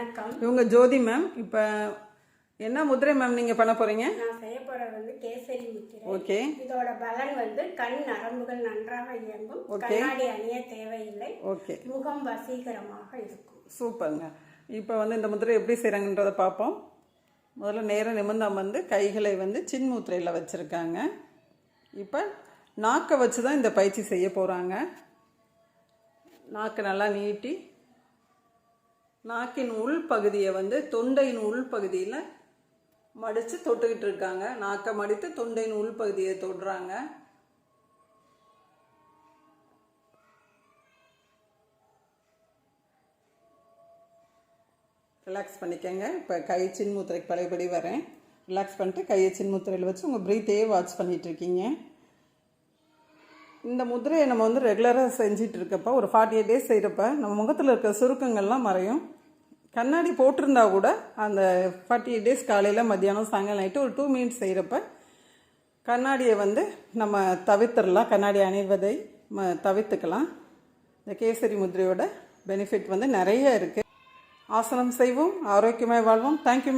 வணக்கம். இவங்க ஜோதி மேம் இப்போ என்ன முதிரை மேம் நீங்கள் பண்ண போகிறீங்க நான் செய்ய போறது வந்து கேசரி முத்திரை. ஓகே. இதோட பலன் வந்து கண் நரம்புகள் நன்றாக இயங்கும். கண்ணாடி அணிய தேவையில்லை. ஓகே. முகம் வசீகரமாக இருக்கும். சூப்பருங்க. இப்போ வந்து இந்த முதிரை எப்படி செய்கிறாங்கன்றதை பார்ப்போம் முதல்ல நேரம் நிமிர்ந்து அமர்ந்து கைகளை வந்து சின் முத்திரையில் வச்சுருக்காங்க. இப்போ நாக்கை வச்சு தான் இந்த பயிற்சி செய்ய போகிறாங்க நாக்கை நல்லா நீட்டி நாக்கின் உள் பகுதியை வந்து தொண்டையின் உள் பகுதியில் மடித்து தொட்டுக்கிட்டு இருக்காங்க. நாக்கை மடித்து தொண்டையின் உள் பகுதியை தொடுறாங்க. ரிலாக்ஸ் பண்ணிக்கோங்க. இப்போ கை சின்முத்திரைக்கு பழையபடி வரேன். ரிலாக்ஸ் பண்ணிட்டு கையை சின்முத்திரையில் வச்சு உங்கள் ப்ரீத்தையே வாட்ச் பண்ணிகிட்டு இருக்கீங்க. இந்த முத்திரையை நம்ம வந்து ரெகுலராக செஞ்சிட்டு இருக்கப்போ ஒரு ஃபார்ட்டி எயிட் டேஸ் செய்கிறப்ப நம்ம முகத்தில் இருக்க சுருக்கங்கள்லாம் மறையும். கண்ணாடி போட்டிருந்தா கூட அந்த ஃபார்ட்டி எயிட் டேஸ் காலையில் மத்தியானம் சாயங்காலம் நைட்டு ஒரு டூ மினிட்ஸ் செய்கிறப்ப கண்ணாடியை வந்து நம்ம தவிர்த்துடலாம். கண்ணாடி அணிவதை ம தவிர்த்துக்கலாம். இந்த கேசரி முத்திரையோட பெனிஃபிட் வந்து நிறைய இருக்குது ஆசனம் செய்வோம் ஆரோக்கியமாக வாழ்வோம். தேங்க்யூ